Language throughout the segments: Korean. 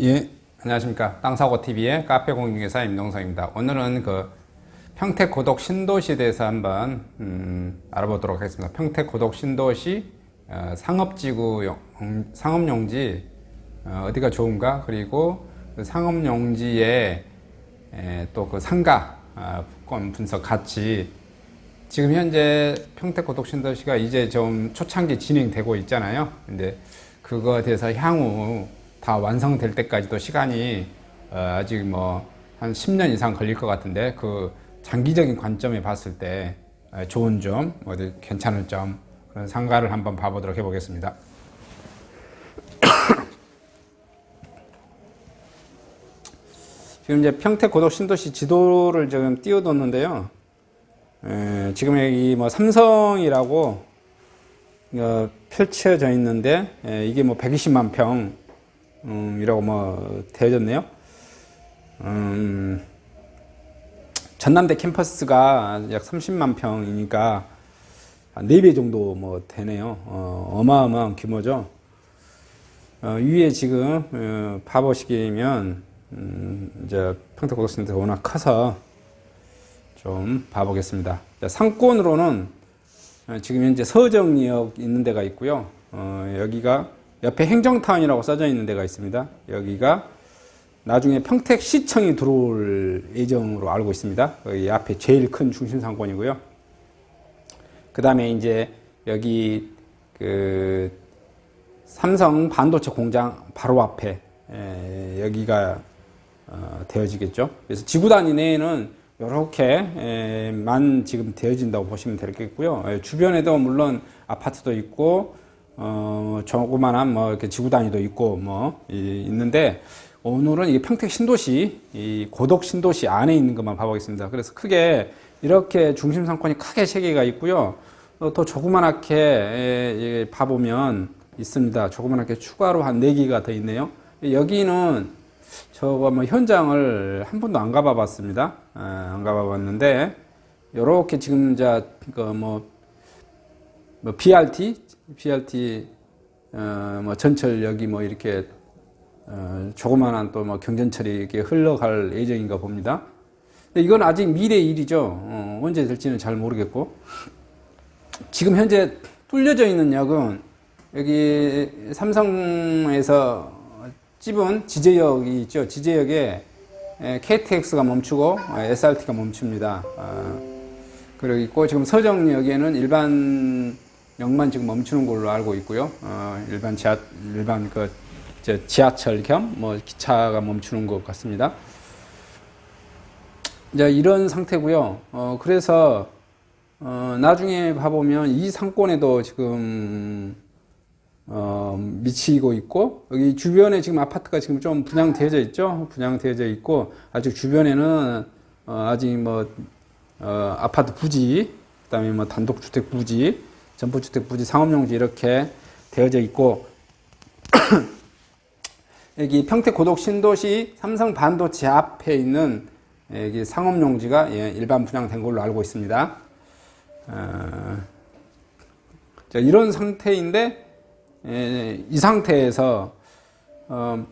예, 안녕하십니까. 땅사고TV의 카페 공유회사 임동성입니다. 오늘은 그 평택 고독 신도시에 대해서 한번 음, 알아보도록 하겠습니다. 평택 고독 신도시 어, 상업지구 용- 상업용지 어, 디가 좋은가 그리고 그 상업용지의 또 그 상가 아, 권 분석 같이 지금 현재 평택 고독 신도시가 이제 좀 초창기 진행되고 있잖아요. 근데 그거에 대해서 향후 다 완성될 때까지도 시간이 어, 아직 뭐 한 10년 이상 걸릴 것 같은데 그 장기적인 관점에 봤을 때 어, 좋은 점, 어디 괜찮을 점 그런 상가를 한번 봐보도록 해보겠습니다. 지금 이제 평택 고독 신도시 지도를 지금 띄워뒀는데요. 에, 지금 여기 뭐 삼성이라고 어, 펼쳐져 있는데 에, 이게 뭐 120만 평이라고 뭐 되어졌네요. 음, 전남대 캠퍼스가 약 30만 평이니까 한 4배 정도 뭐 되네요. 어, 어마어마한 규모죠. 어, 위에 지금 어, 봐보시면 음, 이제 평택고속센터 워낙 커서 좀 봐보겠습니다. 자, 상권으로는 어, 지금 현재 서정역 있는 데가 있고요. 어, 여기가 옆에 행정타운이라고 써져 있는 데가 있습니다. 여기가 나중에 평택시청이 들어올 예정으로 알고 있습니다. 여기 앞에 제일 큰 중심 상권이고요. 그 다음에 이제 여기 그 삼성 반도체 공장 바로 앞에 에, 여기가 어, 되어지겠죠. 그래서 지구 단위 내에는 이렇게만 지금 되어진다고 보시면 되겠고요. 에, 주변에도 물론 아파트도 있고 어, 조그만한 뭐 이렇게 지구 단위도 있고 뭐 이, 있는데 오늘은 이 평택 신도시 이 고덕 신도시 안에 있는 것만 봐보겠습니다. 그래서 크게 이렇게 중심 상권이 크게 세 개가 있고요. 어, 더 조그만하게 에, 예, 봐보면 있습니다. 조그만하게 추가로 한 네 개가 더 있네요. 여기는 저거 뭐 현장을 한 번도 안 가봐 봤습니다. 아, 안 가봐 봤는데 요렇게 지금 이제 그뭐 뭐 BRT, BRT 어, 뭐 전철역이 뭐 이렇게 어, 조그만한 또 뭐 경전철이 이렇게 흘러갈 예정인가 봅니다. 근데 이건 아직 미래 일이죠. 어, 언제 될지는 잘 모르겠고 지금 현재 뚫려져 있는 역은 여기 삼성에서 찝은 지제역이 있죠. 지제역에 에, KTX가 멈추고 어, SRT가 멈춥니다. 아, 그리고 있고 지금 서정역에는 일반 역만 지금 멈추는 걸로 알고 있고요. 어, 일반 지하 일반 그저 지하철 겸 뭐 기차가 멈추는 것 같습니다. 이제 이런 상태고요. 어, 그래서 어, 나중에 봐보면 이 상권에도 지금 어, 미치고 있고 여기 주변에 지금 아파트가 지금 좀 분양되어져 있죠. 분양되어져 있고 아직 주변에는 어, 아직 뭐 어, 아파트 부지, 그다음에 뭐 단독주택 부지, 전부주택 부지, 상업용지 이렇게 되어져 있고 여기 평택 고독 신도시 삼성 반도체 앞에 있는 여기 상업용지가 예, 일반 분양된 걸로 알고 있습니다. 어, 자, 이런 상태인데 예, 이 상태에서 어,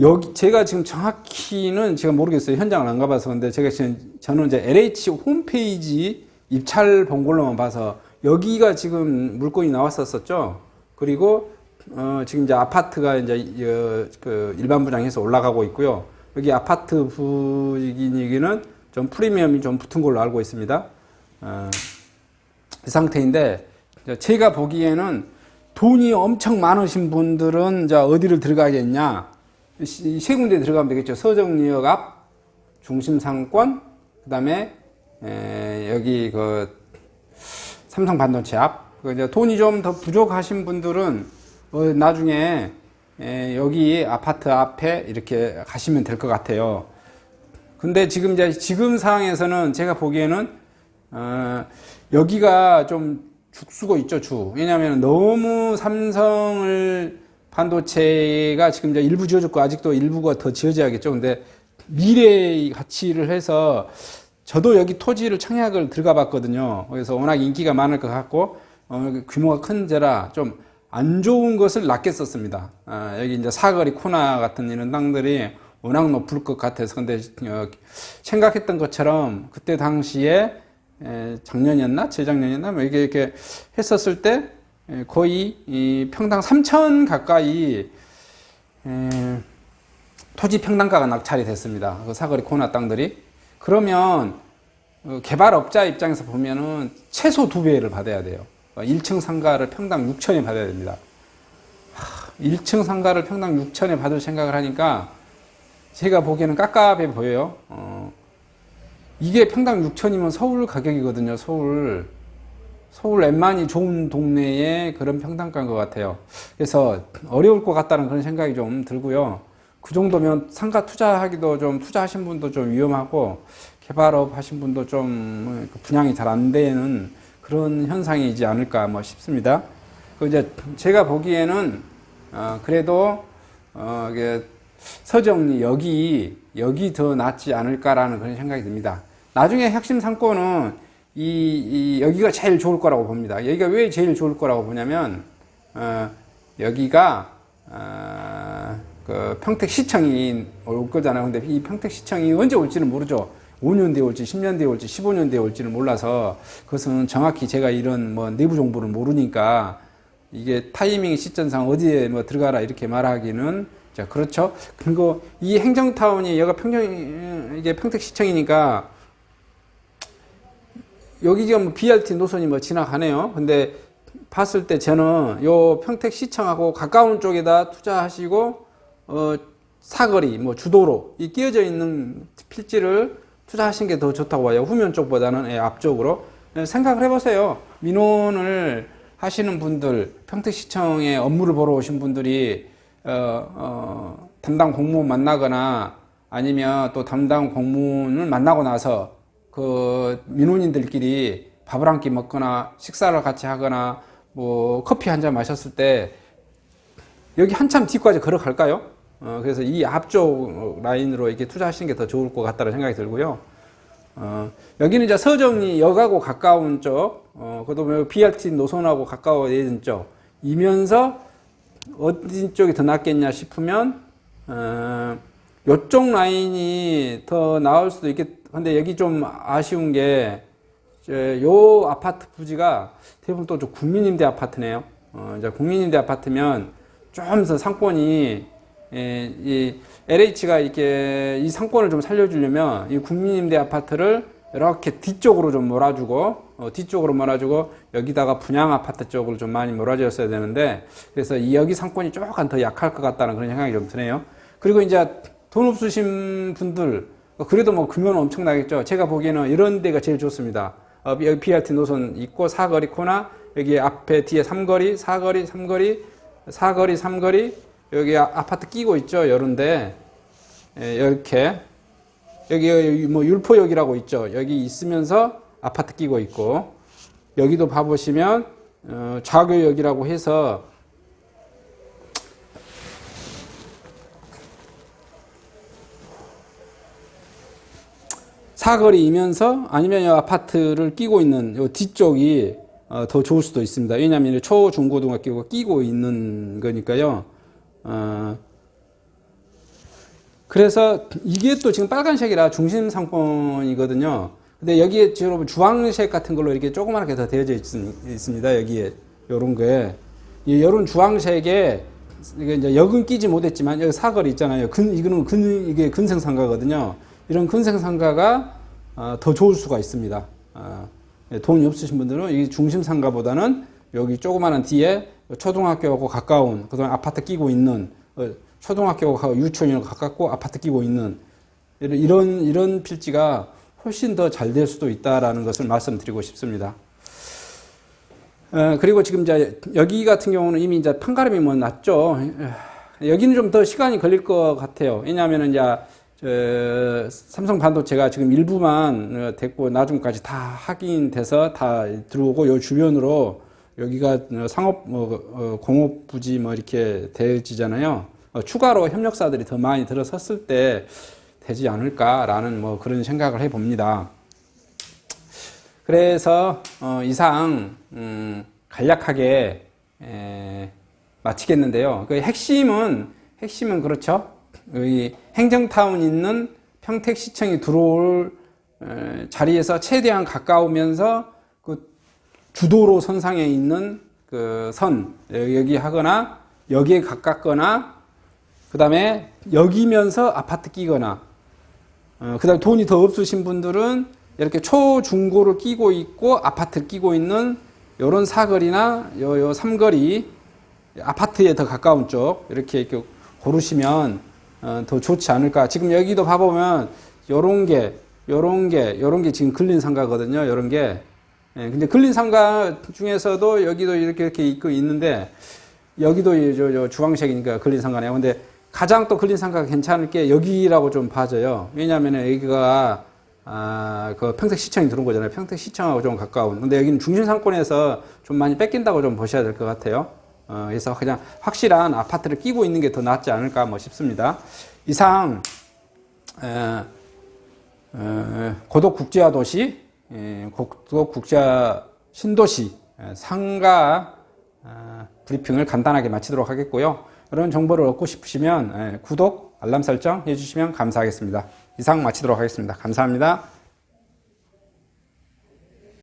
여기 제가 지금 정확히는 제가 모르겠어요. 현장을 안 가봐서. 근데 제가 지금 저는 이제 LH 홈페이지 입찰 본 걸로만 봐서 여기가 지금 물건이 나왔었었죠. 그리고 어, 지금 이제 아파트가 이제 어, 그 일반 분양해서 올라가고 있고요. 여기 아파트 분위기는 좀 프리미엄이 좀 붙은 걸로 알고 있습니다. 어, 이 상태인데 제가 보기에는 돈이 엄청 많으신 분들은 이제 어디를 들어가겠냐? 시- 세 군데 들어가면 되겠죠. 서정리역 앞, 중심상권, 그 다음에 여기 그 삼성 반도체 앞. 그 이제 돈이 좀 더 부족하신 분들은 어, 나중에 에, 여기 아파트 앞에 이렇게 가시면 될 것 같아요. 근데 지금 이제 지금 상황에서는 제가 보기에는 어, 여기가 좀 죽수고 있죠, 주. 왜냐하면 너무 삼성을 반도체가 지금 이제 일부 지어졌고 아직도 일부가 더 지어져야겠죠. 근데 미래의 가치를 해서 저도 여기 토지를 청약을 들어가 봤거든요. 그래서 워낙 인기가 많을 것 같고 어, 규모가 큰 데라 좀 안 좋은 것을 낮게 썼습니다. 아, 여기 이제 사거리 코나 같은 이런 땅들이 워낙 높을 것 같아서 근데 어, 생각했던 것처럼 그때 당시에 에, 작년이었나 재작년이었나 뭐 이게 이렇게 했었을 때 에, 거의 이 평당 3천 가까이 에, 토지 평당가가 낙찰이 됐습니다. 그 사거리 코나 땅들이 그러면 어, 개발업자 입장에서 보면은 최소 두 배를 받아야 돼요. 1층 상가를 평당 6천에 받아야 됩니다. 하, 1층 상가를 평당 6천에 받을 생각을 하니까 제가 보기에는 깝깝해 보여요. 어, 이게 평당 6천이면 서울 가격이거든요. 서울. 서울 웬만히 좋은 동네에 그런 평당가인 것 같아요. 그래서 어려울 것 같다는 그런 생각이 좀 들고요. 그 정도면 상가 투자하기도 좀 투자하신 분도 좀 위험하고 개발업 하신 분도 좀 분양이 잘 안 되는 그런 현상이지 않을까 뭐 싶습니다. 그 이제 제가 보기에는 어 그래도 어 이게 서정리 여기 여기 더 낫지 않을까라는 그런 생각이 듭니다. 나중에 핵심 상권은 이, 이 여기가 제일 좋을 거라고 봅니다. 여기가 왜 제일 좋을 거라고 보냐면 어 여기가 어, 그 평택시청이 올 거잖아요. 근데 이 평택시청이 언제 올지는 모르죠. 5년 뒤에 올지, 10년 뒤에 올지, 15년 뒤에 올지는 몰라서 그것은 정확히 제가 이런 뭐 내부 정보를 모르니까 이게 타이밍 시점상 어디에 뭐 들어가라 이렇게 말하기는 자 그렇죠. 그리고 이 행정타운이 여가 평정 이게 평택시청이니까 여기 지금 BRT 노선이 뭐 지나가네요. 근데 봤을 때 저는 요 평택시청하고 가까운 쪽에다 투자하시고 어 사거리 뭐 주도로 이 끼어져 있는 필지를 투자하신 게 더 좋다고 봐요. 후면 쪽보다는 예, 앞쪽으로 예, 생각을 해보세요. 민원을 하시는 분들 평택시청에 업무를 보러 오신 분들이 어, 어, 담당 공무원 만나거나 아니면 또 담당 공무원을 만나고 나서 그 민원인들끼리 밥을 한 끼 먹거나 식사를 같이 하거나 뭐 커피 한 잔 마셨을 때 여기 한참 뒤까지 걸어갈까요? 어, 그래서 이 앞쪽 라인으로 이렇게 투자하시는 게 더 좋을 것 같다는 생각이 들고요. 어, 여기는 이제 서정리 역하고 가까운 쪽, 어, 그다음에 BRT 노선하고 가까워진 쪽, 이면서 어디 쪽이 더 낫겠냐 싶으면, 어, 요쪽 라인이 더 나을 수도 있겠, 근데 여기 좀 아쉬운 게, 요 아파트 부지가 대부분 또좀 국민임대 아파트네요. 어, 이제 국민임대 아파트면 좀 더 상권이 예, 이 LH가 이렇게 이 상권을 좀 살려주려면 이 국민임대 아파트를 이렇게 뒤쪽으로 좀 몰아주고 어, 뒤쪽으로 몰아주고 여기다가 분양 아파트 쪽으로 좀 많이 몰아줬어야 되는데 그래서 이 여기 상권이 조금 더 약할 것 같다는 그런 생각이 좀 드네요. 그리고 이제 돈 없으신 분들 그래도 뭐 금연 엄청나겠죠. 제가 보기에는 이런 데가 제일 좋습니다. 어, 여기 BRT 노선 있고 사거리 코나 여기 앞에 뒤에 삼거리 사거리 삼거리 사거리 삼거리 여기 아- 아파트 끼고 있죠. 요런데 예, 이렇게 여기, 여기 뭐 율포역이라고 있죠. 여기 있으면서 아파트 끼고 있고 여기도 봐보시면 어, 좌교역이라고 해서 사거리이면서 아니면 이 아파트를 끼고 있는 요 뒤쪽이 어, 더 좋을 수도 있습니다. 왜냐하면 초, 중, 고등학교가 끼고 있는 거니까요. 어, 그래서 이게 또 지금 빨간색이라 중심 상권이거든요. 근데 여기에 여러분 주황색 같은 걸로 이렇게 조그맣게 더 되어져 있, 습니다 여기에 요런 거에 이 요런 주황색에 이게 이제 역은 끼지 못했지만 여기 사거리 있잖아요. 근 이거는 근 이게 근생상가거든요. 이런 근생상가가 어, 더 좋을 수가 있습니다. 어, 예, 돈이 없으신 분들은 이 중심 상가보다는 여기 조그마한 뒤에 초등학교하고 가까운 그다음 아파트 끼고 있는 어, 초등학교하고 유치원이랑 가깝고 아파트 끼고 있는 이런, 이런 필지가 훨씬 더 잘 될 수도 있다라는 것을 말씀드리고 싶습니다. 어, 그리고 지금 이제 여기 같은 경우는 이미 이제 판가름이 뭐 났죠. 여기는 좀 더 시간이 걸릴 것 같아요. 왜냐하면 이제 저 삼성 반도체가 지금 일부만 어, 됐고 나중까지 다 확인돼서 다 들어오고 요 주변으로 여기가 상업 뭐 어, 공업 부지 뭐 이렇게 되어지잖아요. 어, 추가로 협력사들이 더 많이 들어섰을 때 되지 않을까라는 뭐 그런 생각을 해 봅니다. 그래서 어, 이상 음, 간략하게 에, 마치겠는데요. 그 핵심은 핵심은 그렇죠. 이 행정타운 있는 평택시청이 들어올 에, 자리에서 최대한 가까우면서 그 주도로 선상에 있는 그 선 여기 하거나 여기에 가깝거나 그 다음에 여기면서 아파트 끼거나 어, 그 다음에 돈이 더 없으신 분들은 이렇게 초 중고를 끼고 있고 아파트 끼고 있는 요런 사거리나 요, 요 삼거리 아파트에 더 가까운 쪽 이렇게, 이렇게 고르시면 어, 더 좋지 않을까. 지금 여기도 봐보면 요런 게 요런 게 요런 게 지금 근린 상가거든요. 요런 게 예, 근데 근린 상가 중에서도 여기도 이렇게 이렇게 있고 있는데 여기도 이 저, 저 주황색이니까 근린 상가네요. 근데 가장 또 근린 상가가 괜찮을 게 여기라고 좀 봐져요. 왜냐하면 여기가 아, 그 평택 시청이 들어온 거잖아요. 평택 시청하고 좀 가까운. 근데 여기는 중심 상권에서 좀 많이 뺏긴다고 좀 보셔야 될 것 같아요. 어, 그래서 그냥 확실한 아파트를 끼고 있는 게 더 낫지 않을까 뭐 싶습니다. 이상, 에, 에, 고독 국제화 도시, 에, 고독 국제화 신도시, 에, 상가 아, 브리핑을 간단하게 마치도록 하겠고요. 이런 정보를 얻고 싶으시면 에, 구독, 알람 설정 해주시면 감사하겠습니다. 이상 마치도록 하겠습니다. 감사합니다.